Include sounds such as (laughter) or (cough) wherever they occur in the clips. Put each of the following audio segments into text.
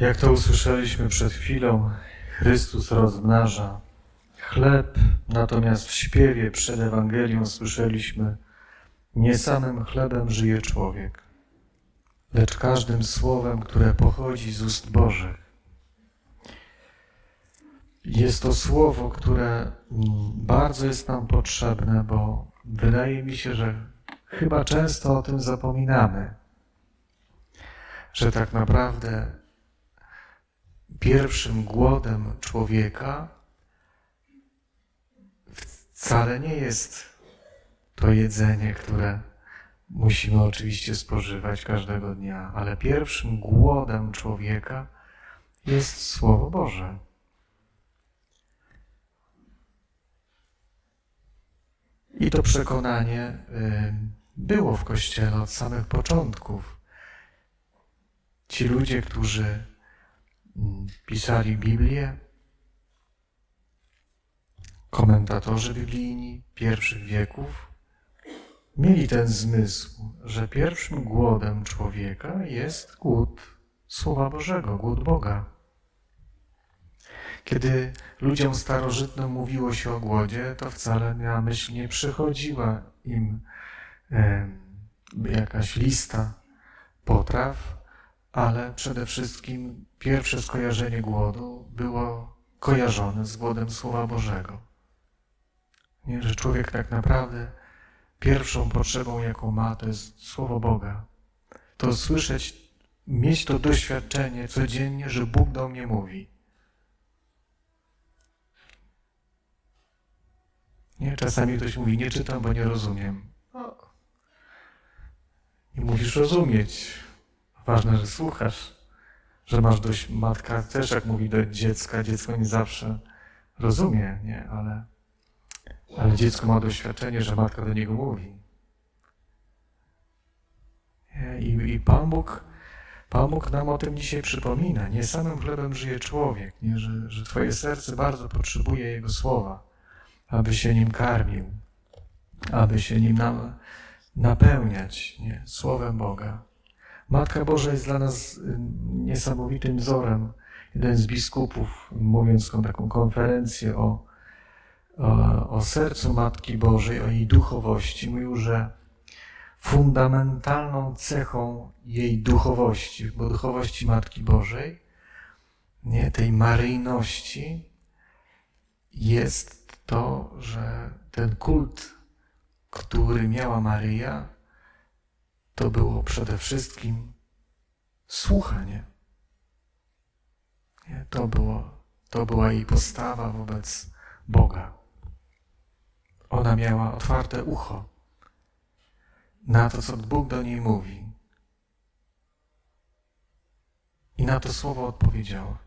Jak to usłyszeliśmy przed chwilą, Chrystus rozmnaża chleb, natomiast w śpiewie przed Ewangelią słyszeliśmy, nie samym chlebem żyje człowiek, lecz każdym słowem, które pochodzi z ust Bożych. Jest to słowo, które bardzo jest nam potrzebne, bo wydaje mi się, że chyba często o tym zapominamy, że tak naprawdę pierwszym głodem człowieka wcale nie jest to jedzenie, które musimy oczywiście spożywać każdego dnia, ale pierwszym głodem człowieka jest Słowo Boże. I to przekonanie y, było w Kościele od samych początków. Ci ludzie, którzy pisali Biblię, komentatorzy biblijni pierwszych wieków, mieli ten zmysł, że pierwszym głodem człowieka jest głód Słowa Bożego, głód Boga. Kiedy ludziom starożytnym mówiło się o głodzie, to wcale na myśl nie przychodziła im jakaś lista potraw, ale przede wszystkim pierwsze skojarzenie głodu było kojarzone z głodem Słowa Bożego. Nie, że człowiek tak naprawdę pierwszą potrzebą, jaką ma, to jest Słowo Boga. To słyszeć, mieć to doświadczenie codziennie, że Bóg do mnie mówi. Nie, czasami ktoś mówi, nie czytam, bo nie rozumiem. No. I musisz rozumieć. Ważne, że słuchasz, że masz dość. Matka też, jak mówi do dziecka, dziecko nie zawsze rozumie, nie, ale, ale dziecko ma doświadczenie, że matka do niego mówi. I, I Pan Bóg, Pan Bóg nam o tym dzisiaj przypomina. Nie samym chlebem żyje człowiek, nie? Że, że Twoje serce bardzo potrzebuje Jego słowa aby się nim karmił, aby się nim na, napełniać nie? Słowem Boga. Matka Boża jest dla nas y, niesamowitym wzorem. Jeden z biskupów, mówiąc taką konferencję o, o, o sercu Matki Bożej, o jej duchowości, mówił, że fundamentalną cechą jej duchowości, bo duchowości Matki Bożej, nie, tej maryjności, jest to, że ten kult, który miała Maryja, to było przede wszystkim słuchanie. Nie? To, było, to była jej postawa wobec Boga. Ona miała otwarte ucho na to, co Bóg do niej mówi. I na to słowo odpowiedziała.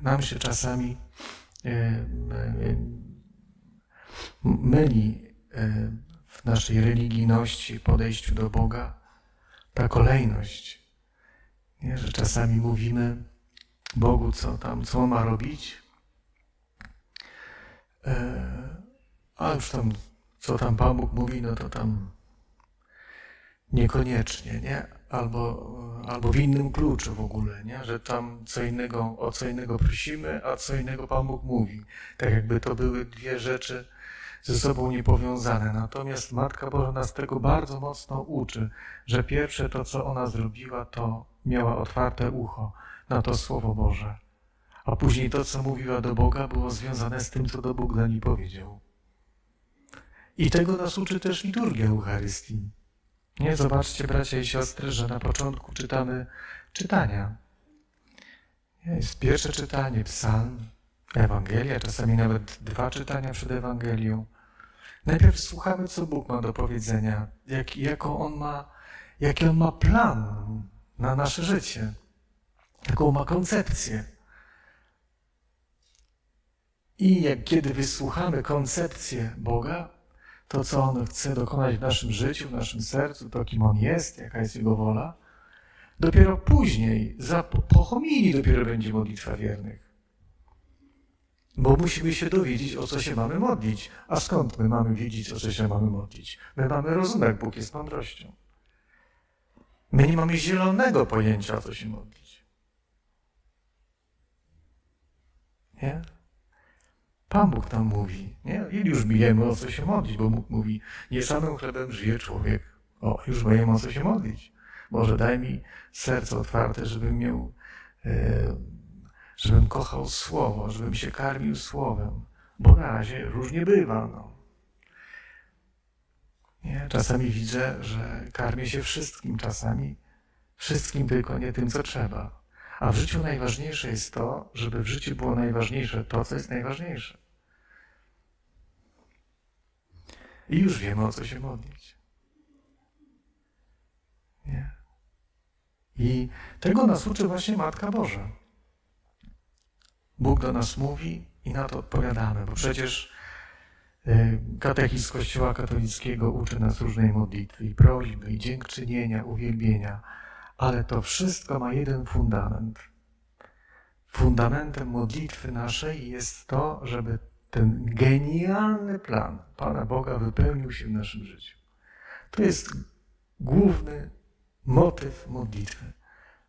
Nam się czasami E, e, myli e, w naszej religijności, podejściu do Boga ta kolejność. Nie, że czasami mówimy Bogu, co tam, co ma robić, a już tam, co tam Pan Bóg mówi, no to tam niekoniecznie, nie? Albo, albo w innym kluczu w ogóle, nie? Że tam co innego, o co innego prosimy, a co innego Pan Bóg mówi. Tak jakby to były dwie rzeczy ze sobą niepowiązane. Natomiast Matka Boża nas tego bardzo mocno uczy, że pierwsze to, co ona zrobiła, to miała otwarte ucho na to Słowo Boże. A później to, co mówiła do Boga, było związane z tym, co do Bóg dla niej powiedział. I tego nas uczy też liturgia Eucharystii. Nie, zobaczcie, bracia i siostry, że na początku czytamy czytania. Jest pierwsze czytanie, psalm, Ewangelia, czasami nawet dwa czytania przed Ewangelią. Najpierw słuchamy, co Bóg ma do powiedzenia, jak, jaką on ma, jaki On ma plan na nasze życie, jaką ma koncepcję. I jak, kiedy wysłuchamy koncepcję Boga, to, co On chce dokonać w naszym życiu, w naszym sercu, to kim On jest, jaka jest Jego wola, dopiero później, za, po dopiero będzie modlitwa wiernych. Bo musimy się dowiedzieć, o co się mamy modlić. A skąd my mamy wiedzieć, o co się mamy modlić? My mamy rozumek, Bóg jest mądrością. My nie mamy zielonego pojęcia, o co się modlić. Nie? Pan Bóg nam mówi, nie? I już wiemy, o co się modlić, bo Bóg mówi, nie samym chlebem żyje człowiek. O, już wiemy, o co się modlić. Boże, daj mi serce otwarte, żebym miał, e, żebym kochał Słowo, żebym się karmił Słowem. Bo na razie różnie bywa, no. Nie? Czasami widzę, że karmię się wszystkim, czasami wszystkim, tylko nie tym, co trzeba. A w życiu najważniejsze jest to, żeby w życiu było najważniejsze to, co jest najważniejsze. I już wiemy, o co się modlić. Nie. I tego nas uczy właśnie Matka Boża. Bóg do nas mówi i na to odpowiadamy, bo przecież y, katechizm Kościoła katolickiego uczy nas różnej modlitwy i prośby, i dziękczynienia, uwielbienia, ale to wszystko ma jeden fundament. Fundamentem modlitwy naszej jest to, żeby ten genialny plan Pana Boga wypełnił się w naszym życiu. To jest główny motyw modlitwy.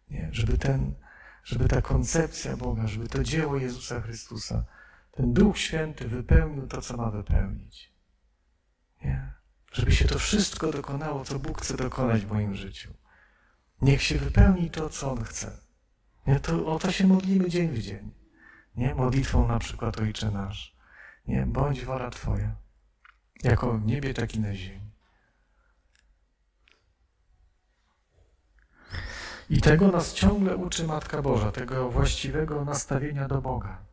Nie? Żeby, ten, żeby ta koncepcja Boga, żeby to dzieło Jezusa Chrystusa, ten Duch Święty wypełnił to, co ma wypełnić. Nie? Żeby się to wszystko dokonało, co Bóg chce dokonać w moim życiu. Niech się wypełni to, co On chce. Nie? To, o to się modlimy dzień w dzień. Nie? Modlitwą na przykład Ojcze Nasz. Nie? Bądź wola Twoja. Jako w niebie, tak i na ziemi. I tego nas ciągle uczy Matka Boża, tego właściwego nastawienia do Boga,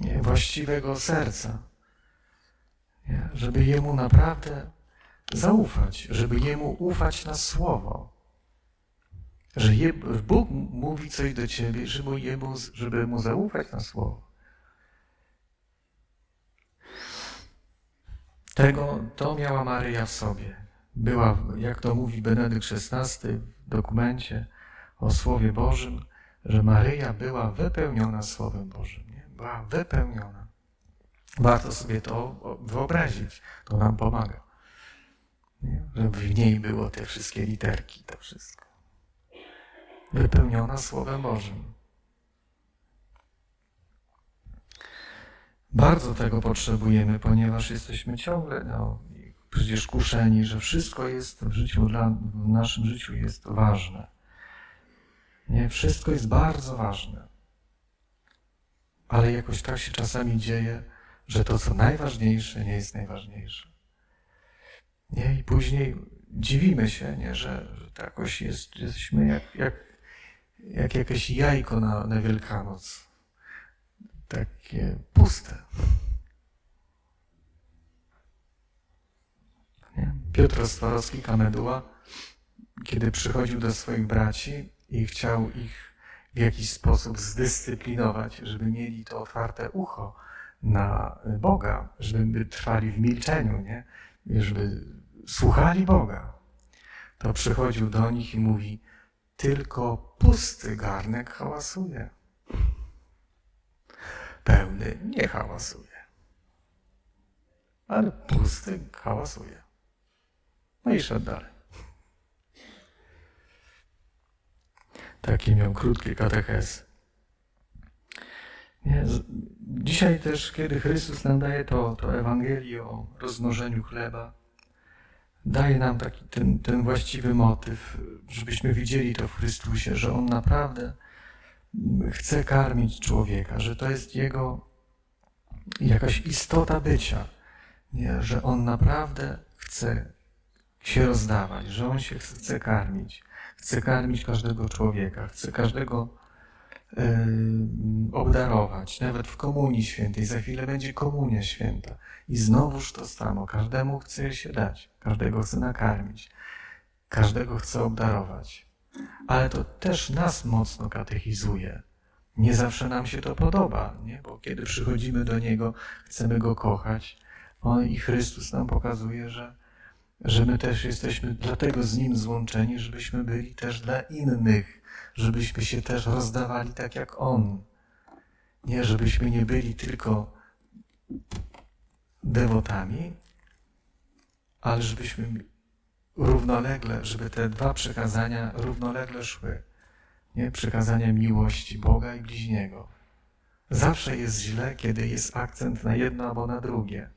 nie, właściwego serca, nie, żeby Jemu naprawdę zaufać, żeby Jemu ufać na słowo, że je, Bóg mówi coś do Ciebie, żeby, jemu, żeby Mu zaufać na słowo. Tego to miała Maryja w sobie. Była, jak to mówi Benedykt XVI w dokumencie o Słowie Bożym, że Maryja była wypełniona Słowem Bożym. Nie? Była wypełniona. Warto sobie to wyobrazić. To nam pomaga. Nie? Że w niej było te wszystkie literki, to wszystko. Wypełniona Słowem Bożym. Bardzo tego potrzebujemy, ponieważ jesteśmy ciągle, no, przecież kuszeni, że wszystko jest w życiu, w naszym życiu jest ważne. Nie, wszystko jest bardzo ważne. Ale jakoś tak się czasami dzieje, że to, co najważniejsze, nie jest najważniejsze. Nie? I później dziwimy się, nie? Że, że to jakoś jest, jesteśmy jak, jak, jak jakieś jajko na, na Wielkanoc. Takie puste. Piotr Swarowski, Kameduła, kiedy przychodził do swoich braci i chciał ich w jakiś sposób zdyscyplinować, żeby mieli to otwarte ucho na Boga, żeby trwali w milczeniu, nie? żeby słuchali Boga, to przychodził do nich i mówi, tylko pusty garnek hałasuje. Pełny nie hałasuje. Ale pusty hałasuje. No i szedł dalej. Taki miał krótki katechez. Nie, dzisiaj też, kiedy Chrystus nam daje to, to Ewangelię o rozmnożeniu chleba, daje nam taki ten, ten właściwy motyw, żebyśmy widzieli to w Chrystusie, że On naprawdę chce karmić człowieka, że to jest Jego jakaś istota bycia, nie? że On naprawdę chce się rozdawać, że On się chce karmić. Chce karmić każdego człowieka, chce każdego yy, obdarować. Nawet w Komunii Świętej, za chwilę będzie Komunia Święta. I znowuż to samo. Każdemu chce się dać, każdego chce nakarmić, każdego chce obdarować. Ale to też nas mocno katechizuje. Nie zawsze nam się to podoba, nie? bo kiedy przychodzimy do Niego, chcemy Go kochać. On i Chrystus nam pokazuje, że że my też jesteśmy dlatego z Nim złączeni, żebyśmy byli też dla innych, żebyśmy się też rozdawali tak jak On. Nie, żebyśmy nie byli tylko dewotami, ale żebyśmy równolegle, żeby te dwa przekazania równolegle szły. Nie? Przekazania miłości Boga i bliźniego. Zawsze jest źle, kiedy jest akcent na jedno albo na drugie.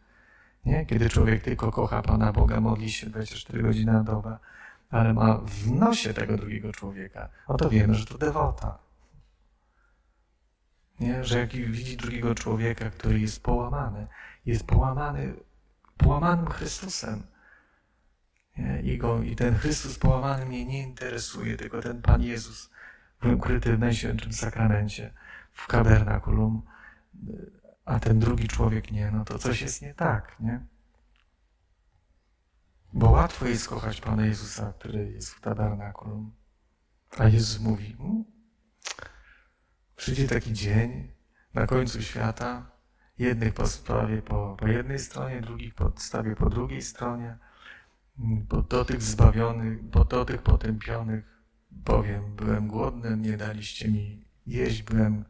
Nie? Kiedy człowiek tylko kocha Pana Boga, modli się 24 godziny na dobę, ale ma w nosie tego drugiego człowieka, no to wiemy, że to dewota. Nie? Że jak widzi drugiego człowieka, który jest połamany, jest połamany, połamanym Chrystusem. Nie? I, go, I ten Chrystus połamany mnie nie interesuje, tylko ten Pan Jezus ukryty w Najświętszym Sakramencie, w kabernakulum, a ten drugi człowiek nie, no to coś jest nie tak, nie? Bo łatwo jest kochać Pana Jezusa, który jest w tabernakulum. A Jezus mówi, hmm, przyjdzie taki dzień na końcu świata, jednych postawię po, po jednej stronie, drugich postawię po drugiej stronie, bo do tych zbawionych, bo do tych potępionych powiem, byłem głodny, nie daliście mi jeść, byłem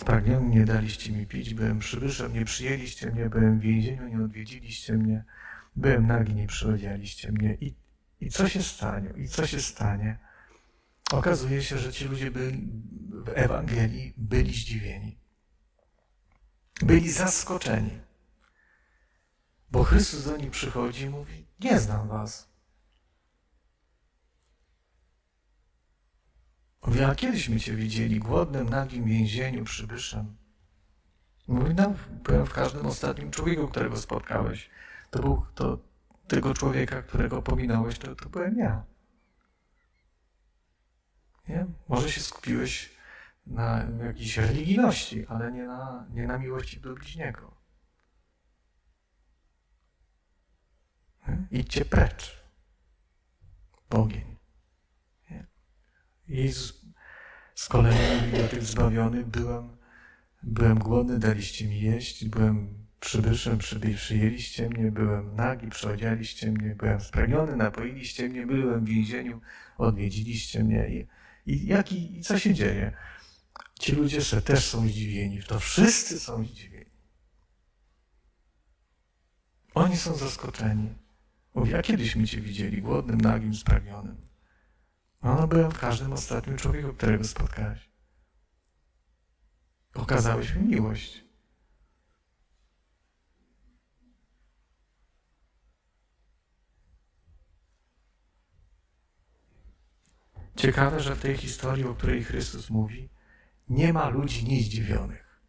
spragniony, nie daliście mi pić, byłem przybyszem, nie przyjęliście mnie, byłem w więzieniu, nie odwiedziliście mnie, byłem nagi, nie przyodzialiście mnie. I, I co się stanie? I co się stanie? Okazuje się, że ci ludzie byli w Ewangelii byli zdziwieni. Byli zaskoczeni. Bo Chrystus do nich przychodzi i mówi, nie znam was. Mówi, a cię widzieli głodnym, nagim, więzieniu, przybyszem. Mówi, no, byłem w każdym ostatnim człowieku, którego spotkałeś. To był to tego człowieka, którego pominąłeś, to, to byłem ja. Nie? Może się skupiłeś na jakiejś religijności, ale nie na, nie na miłości do bliźniego. Nie? Idźcie precz. Ogień. Jezus z kolei do tych zbawionych, byłem, byłem głodny, daliście mi jeść, byłem przybyszem, przyby, przyjęliście mnie, byłem nagi, przyodzialiście mnie, byłem spragniony, napoiliście mnie, byłem w więzieniu, odwiedziliście mnie. I, i, jak, i, i co się dzieje? Ci ludzie też są zdziwieni, to wszyscy są zdziwieni. Oni są zaskoczeni. Mówi, a kiedyśmy cię widzieli głodnym, nagim, spragnionym. No, byłem w każdym ostatnim człowieku, którego spotkałeś. Okazałeś mi miłość. Ciekawe, że w tej historii, o której Chrystus mówi, nie ma ludzi niezdziwionych.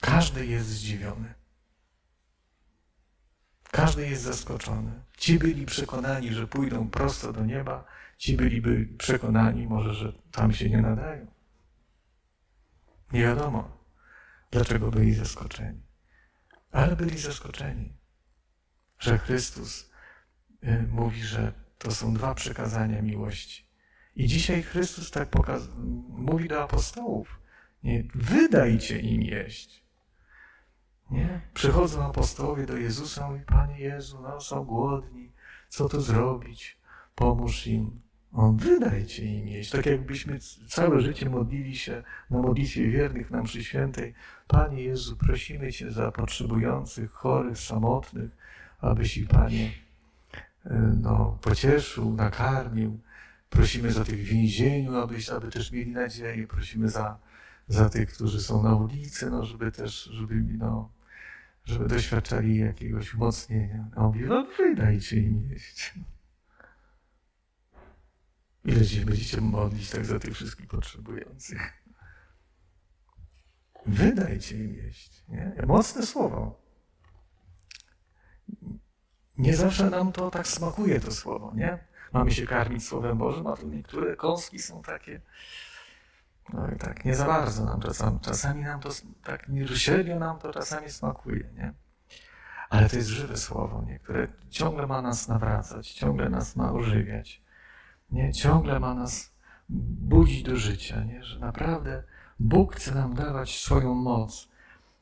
Każdy jest zdziwiony. Każdy jest zaskoczony. Ci byli przekonani, że pójdą prosto do nieba, ci byliby przekonani może, że tam się nie nadają. Nie wiadomo, dlaczego byli zaskoczeni. Ale byli zaskoczeni, że Chrystus y, mówi, że to są dwa przekazania miłości. I dzisiaj Chrystus tak mówi do apostołów, nie, wydajcie im jeść. Nie? Przychodzą apostołowie do Jezusa i Panie Jezu, no są głodni, co to zrobić? Pomóż im. On, wydajcie im jeść. Tak jakbyśmy całe życie modlili się na modlitwie wiernych nam przy świętej. Panie Jezu, prosimy Cię za potrzebujących, chorych, samotnych, abyś ich, Panie, no, pocieszył, nakarmił. Prosimy za tych w więzieniu, abyś, aby też mieli nadzieję. Prosimy za, za tych, którzy są na ulicy, no, żeby też, żeby, no, żeby doświadczali jakiegoś umocnienia. A on mówi, no wydajcie im jeść. Ile się będziecie modlić tak za tych wszystkich potrzebujących? Wydajcie im jeść. Nie? Mocne słowo. Nie zawsze nam to tak smakuje, to słowo, nie? Mamy się karmić Słowem Bożym, a tu niektóre kąski są takie, no i tak, nie za bardzo nam czasami, czasami nam to, tak średnio nam to czasami smakuje, nie? Ale to jest żywe słowo, nie? które ciągle ma nas nawracać, ciągle nas ma ożywiać, nie? Ciągle ma nas budzić do życia, nie? Że naprawdę Bóg chce nam dawać swoją moc,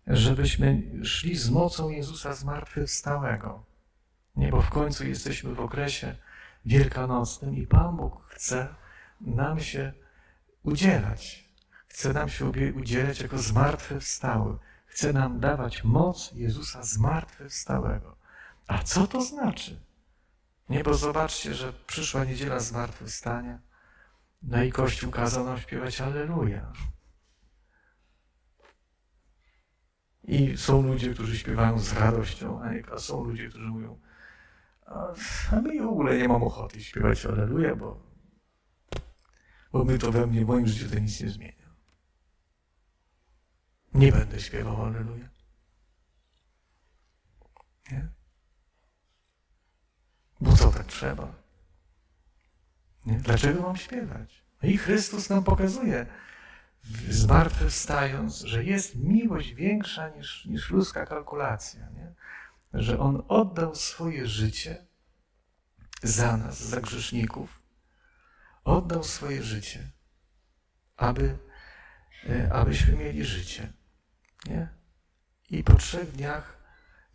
żebyśmy szli z mocą Jezusa zmartwychwstałego. Nie, bo w końcu jesteśmy w okresie wielkanocnym i Pan Bóg chce nam się udzielać. Chce nam się udzielać jako zmartwychwstały. Chce nam dawać moc Jezusa zmartwychwstałego. A co to znaczy? Nie, bo zobaczcie, że przyszła niedziela zmartwychwstania, no i Kościół kazał nam śpiewać Alleluja. I są ludzie, którzy śpiewają z radością, a są ludzie, którzy mówią, a my w ogóle nie mam ochoty śpiewać Alleluja, bo, bo my to we mnie, w moim życiu to nic nie zmienia. Nie będę śpiewał Alleluja. Nie? Bo co tak trzeba? Nie? Dlaczego mam śpiewać? No i Chrystus nam pokazuje, zmartwychwstając, że jest miłość większa niż, niż ludzka kalkulacja. Nie? Że On oddał swoje życie za nas, za grzeszników. Oddał swoje życie, aby, e, abyśmy mieli życie. Nie? I po trzech dniach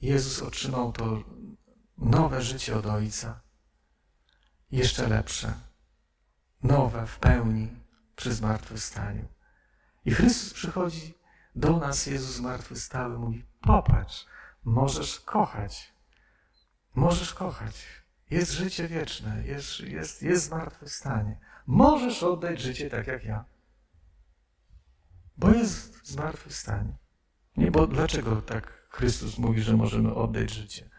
Jezus otrzymał to nowe życie od Ojca, jeszcze lepsze, nowe w pełni przy zmartwychwstaniu. I Chrystus przychodzi do nas, Jezus zmartwychwstały, mówi: Popatrz, możesz kochać, możesz kochać. Jest życie wieczne, jest, jest, jest zmartwychwstanie. Możesz oddać życie tak jak ja. Bo jest zmartwychwstanie. Nie, bo dlaczego tak Chrystus mówi, że możemy oddać życie?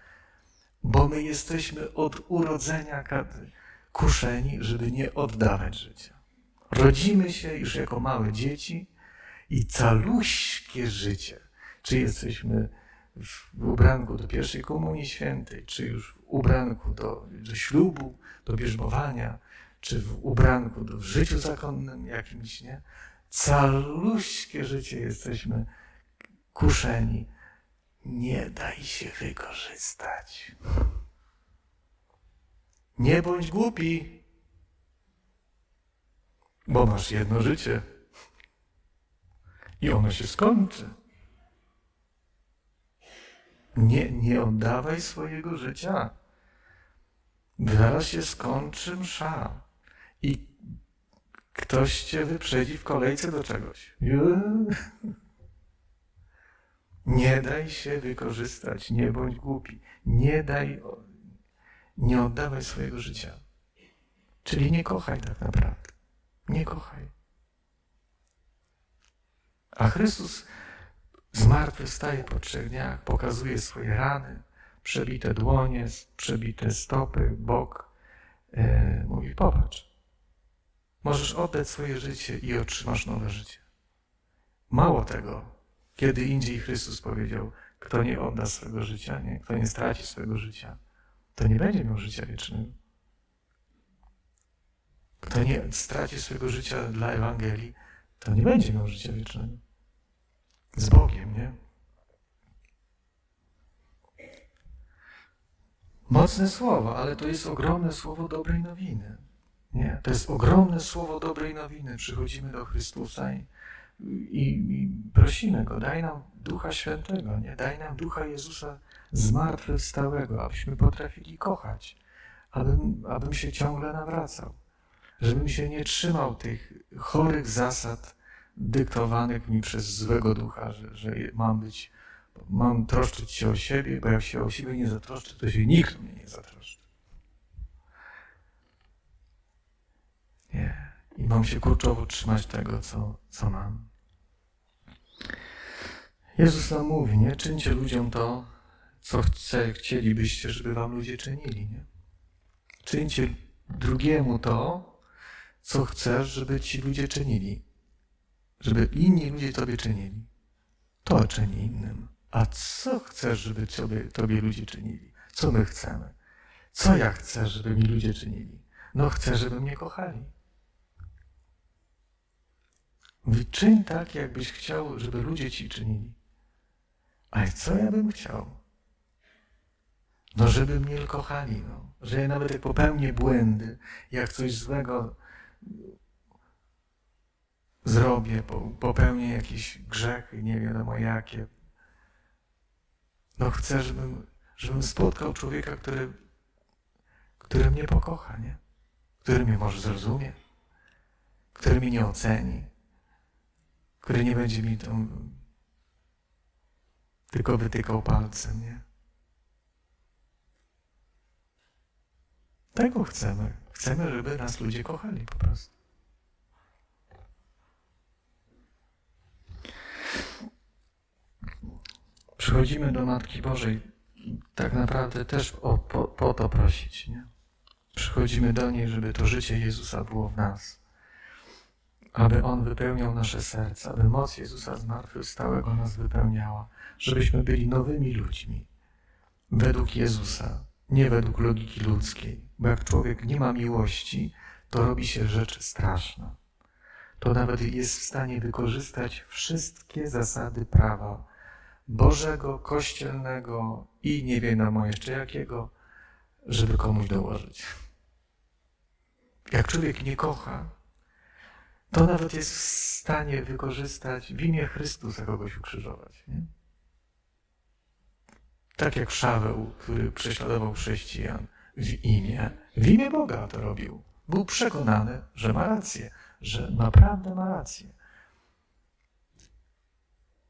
Bo my jesteśmy od urodzenia kuszeni, żeby nie oddawać życia. Rodzimy się już jako małe dzieci i caluśkie życie, czy jesteśmy w ubranku do pierwszej komunii świętej, czy już w ubranku do, do ślubu, do bierzmowania, czy w ubranku do, w życiu zakonnym jakimś, nie? Caluśkie życie jesteśmy kuszeni. Nie daj się wykorzystać. Nie bądź głupi, bo masz jedno życie i ono się skończy. Nie, nie oddawaj swojego życia. Zaraz się skończy msza i ktoś cię wyprzedzi w kolejce do czegoś. Nie daj się wykorzystać, nie bądź głupi. Nie daj, nie oddawaj swojego życia. Czyli nie kochaj tak naprawdę. Nie kochaj. A Chrystus zmartwychwstaje po trzech dniach, pokazuje swoje rany, przebite dłonie, przebite stopy, bok. E, mówi, popatrz, możesz oddać swoje życie i otrzymasz nowe życie. Mało tego, kiedy indziej Chrystus powiedział, kto nie odda swojego życia, nie, kto nie straci swojego życia, to nie będzie miał życia wiecznego. Kto nie straci swojego życia dla Ewangelii, to nie będzie miał życia wiecznego z Bogiem, nie? Mocne słowo, ale to jest ogromne słowo dobrej nowiny. Nie, to jest ogromne słowo dobrej nowiny. Przychodzimy do Chrystusa i, i, i prosimy Go, daj nam Ducha Świętego, nie? daj nam Ducha Jezusa zmartwychwstałego, abyśmy potrafili kochać, abym, abym się ciągle nawracał, żebym się nie trzymał tych chorych zasad, dyktowanych mi przez złego ducha, że, że mam być, mam troszczyć się o siebie, bo jak się o siebie nie zatroszczę, to się nikt mnie nie zatroszczy. Nie. I mam się kurczowo trzymać tego, co, co mam. Jezus nam mówi, nie? Czyńcie ludziom to, co chce, chcielibyście, żeby wam ludzie czynili, nie? Czyńcie drugiemu to, co chcesz, żeby ci ludzie czynili żeby inni ludzie Tobie czynili. To czyni innym. A co chcesz, żeby tobie, tobie ludzie czynili? Co my chcemy? Co ja chcę, żeby mi ludzie czynili? No chcę, żeby mnie kochali. Mówi, czyń tak, jakbyś chciał, żeby ludzie ci czynili. Ale co ja bym chciał? No, żeby mnie kochali, no. Że ja nawet jak popełnię błędy, jak coś złego zrobię, popełnię jakiś grzech, nie wiadomo jakie. No chcę, żebym, żebym spotkał człowieka, który, który mnie pokocha, nie? który mnie może zrozumie, który mnie nie oceni, który nie będzie mi tam tylko wytykał palcem, nie? Tego chcemy. Chcemy, żeby nas ludzie kochali po prostu. Przychodzimy do Matki Bożej tak naprawdę też o, po, po to prosić. Nie? Przychodzimy do niej, żeby to życie Jezusa było w nas. Aby On wypełniał nasze serca, aby moc Jezusa zmartwychwstałego nas wypełniała, żebyśmy byli nowymi ludźmi. Według Jezusa, nie według logiki ludzkiej. Bo jak człowiek nie ma miłości, to robi się rzecz straszna. To nawet jest w stanie wykorzystać wszystkie zasady prawa Bożego, kościelnego i nie wiadomo jeszcze jakiego, żeby komuś dołożyć. Jak człowiek nie kocha, to nawet jest w stanie wykorzystać w imię Chrystusa kogoś ukrzyżować. Nie? Tak jak Szaweł, który prześladował chrześcijan w imię, w imię Boga to robił. Był przekonany, że ma rację, że naprawdę ma rację.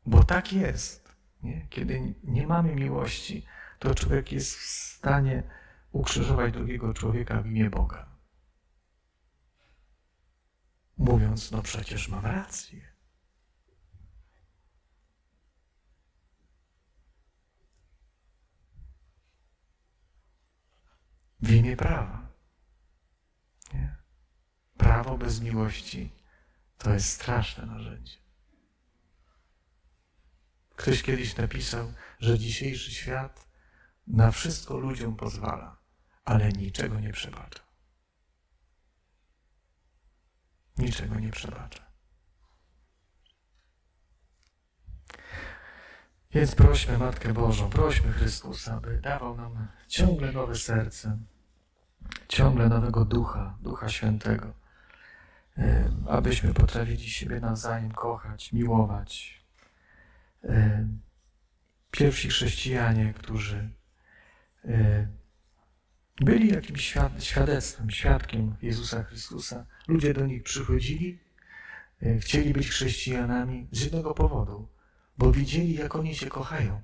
Bo tak jest. Nie? Kiedy nie mamy miłości, to człowiek jest w stanie ukrzyżować drugiego człowieka w imię Boga. Mówiąc, no przecież mam rację. W imię prawa. Nie? Prawo bez miłości to jest straszne narzędzie. Ktoś kiedyś napisał, że dzisiejszy świat na wszystko ludziom pozwala, ale niczego nie przebacza. Niczego nie przebacza. Więc prośmy Matkę Bożą, prośmy Chrystusa, by dawał nam ciągle nowe serce, ciągle nowego ducha, ducha świętego, abyśmy potrafili siebie nawzajem kochać, miłować. E, Pierwsi chrześcijanie, którzy e, byli jakimś świad- świadectwem, świadkiem Jezusa Chrystusa, ludzie do nich przychodzili, e, chcieli być chrześcijanami z jednego powodu, bo widzieli, jak oni się kochają.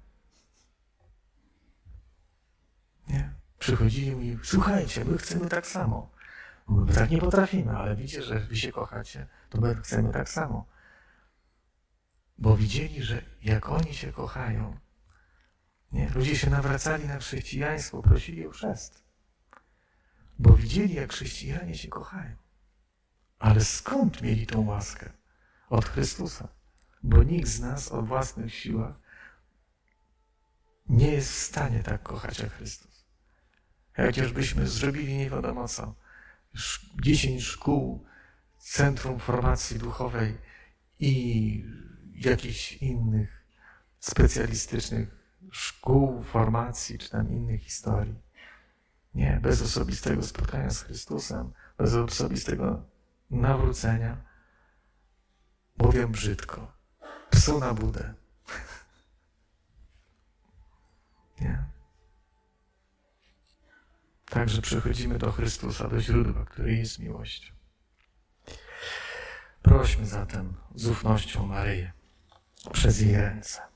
Nie? Przychodzili i słuchajcie, my chcemy tak samo. My tak nie potrafimy, ale widzicie, że wy się kochacie, to my chcemy tak samo. Bo widzieli, że jak oni się kochają, nie? ludzie się nawracali na chrześcijaństwo, prosili o chrzest. Bo widzieli, jak chrześcijanie się kochają. Ale skąd mieli tą łaskę? Od Chrystusa. Bo nikt z nas o własnych siłach nie jest w stanie tak kochać jak Chrystus. Chociażbyśmy zrobili nie wiadomo co, sz- 10 szkół, centrum formacji duchowej i jakichś innych specjalistycznych szkół, formacji, czy tam innych historii. Nie, bez osobistego spotkania z Chrystusem, bez osobistego nawrócenia, powiem brzydko, psu na budę. (laughs) Nie. Także przychodzimy do Chrystusa, do źródła, który jest miłością. Prośmy zatem z ufnością Maryję przez jej ręce.